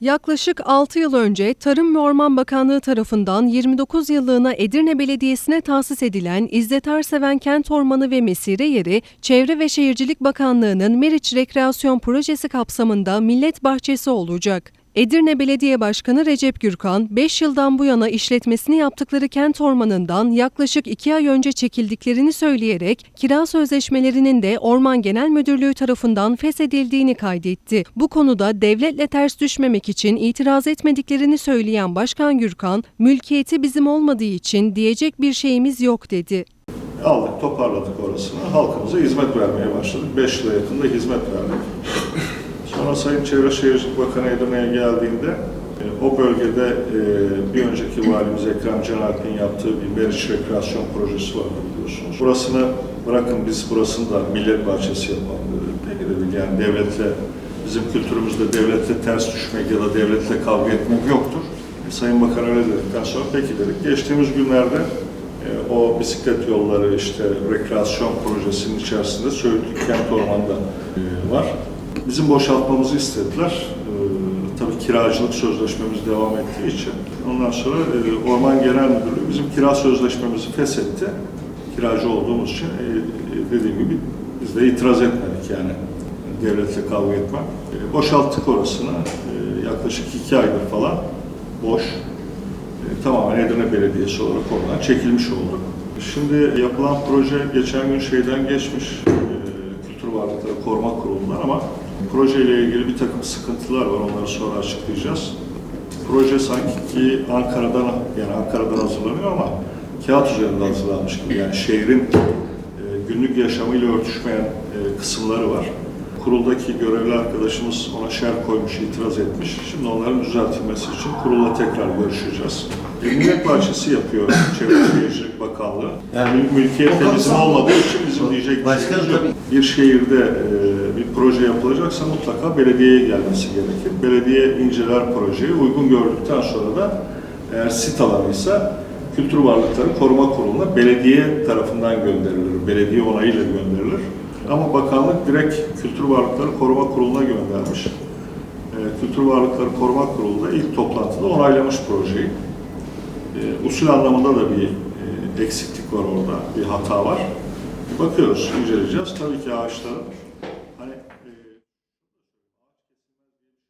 Yaklaşık 6 yıl önce Tarım ve Orman Bakanlığı tarafından 29 yıllığına Edirne Belediyesi'ne tahsis edilen İzzet Arseven Kent Ormanı ve Mesire Yeri, Çevre ve Şehircilik Bakanlığı'nın Meriç Rekreasyon Projesi kapsamında millet bahçesi olacak. Edirne Belediye Başkanı Recep Gürkan, 5 yıldan bu yana işletmesini yaptıkları kent ormanından yaklaşık 2 ay önce çekildiklerini söyleyerek kira sözleşmelerinin de Orman Genel Müdürlüğü tarafından feshedildiğini kaydetti. Bu konuda devletle ters düşmemek için itiraz etmediklerini söyleyen Başkan Gürkan, mülkiyeti bizim olmadığı için diyecek bir şeyimiz yok dedi. Aldık, toparladık orasını. Halkımıza hizmet vermeye başladık. 5 yıla yakında hizmet verdik. Sonra Sayın Çevre Şehircilik Bakanı Edirne'ye geldiğinde e, o bölgede e, bir önceki valimiz Ekrem Cenalp'in yaptığı bir Meriç Rekreasyon Projesi vardı biliyorsunuz. Burasını bırakın biz burasını da millet bahçesi yapalım dedi. Peki yani devletle, bizim kültürümüzde devletle ters düşmek ya da devletle kavga etmek yoktur. E, Sayın Bakan öyle dedikten sonra peki dedik. Geçtiğimiz günlerde o bisiklet yolları işte rekreasyon projesinin içerisinde Söğütlük Kent Ormanı'nda e, var. Bizim boşaltmamızı istediler. E, tabii kiracılık sözleşmemiz devam ettiği için. Ondan sonra e, Orman Genel Müdürlüğü bizim kira sözleşmemizi feshetti. Kiracı olduğumuz için e, e, dediğim gibi biz de itiraz etmedik yani devletle kavga etmem. E, boşalttık orasını. E, yaklaşık iki aydır falan boş. E, tamamen Edirne Belediyesi olarak oradan çekilmiş olduk. Şimdi yapılan proje geçen gün şeyden geçmiş, e, Kültür Varlıkları Koruma Kurulu'ndan ama projeyle ilgili bir takım sıkıntılar var, onları sonra açıklayacağız. Proje sanki Ankara'dan, yani Ankara'dan hazırlanıyor ama kağıt üzerinde hazırlanmış gibi. Yani şehrin e, günlük yaşamıyla örtüşmeyen e, kısımları var. Kuruldaki görevli arkadaşımız ona şer koymuş, itiraz etmiş. Şimdi onların düzeltilmesi için kurulla tekrar görüşeceğiz. E, Millet bahçesi yapıyor Çevre Şehircilik Bakanlığı. Yani mülkiyet bizim olmadığı için bizim diyecek bir Başkanım şeyimiz yok. Bir şehirde e, bir proje yapılacaksa mutlaka belediyeye gelmesi gerekir. Belediye inceler projeyi uygun gördükten sonra da eğer sit alanıysa Kültür Varlıkları Koruma Kurulu'na belediye tarafından gönderilir. Belediye onayıyla gönderilir. Ama bakanlık direkt Kültür Varlıkları Koruma Kurulu'na göndermiş. E, Kültür Varlıkları Koruma Kurulu da ilk toplantıda onaylamış projeyi. E, usul anlamında da bir e, eksiklik var orada, bir hata var. Bakıyoruz, inceleyeceğiz. Tabii ki ağaçların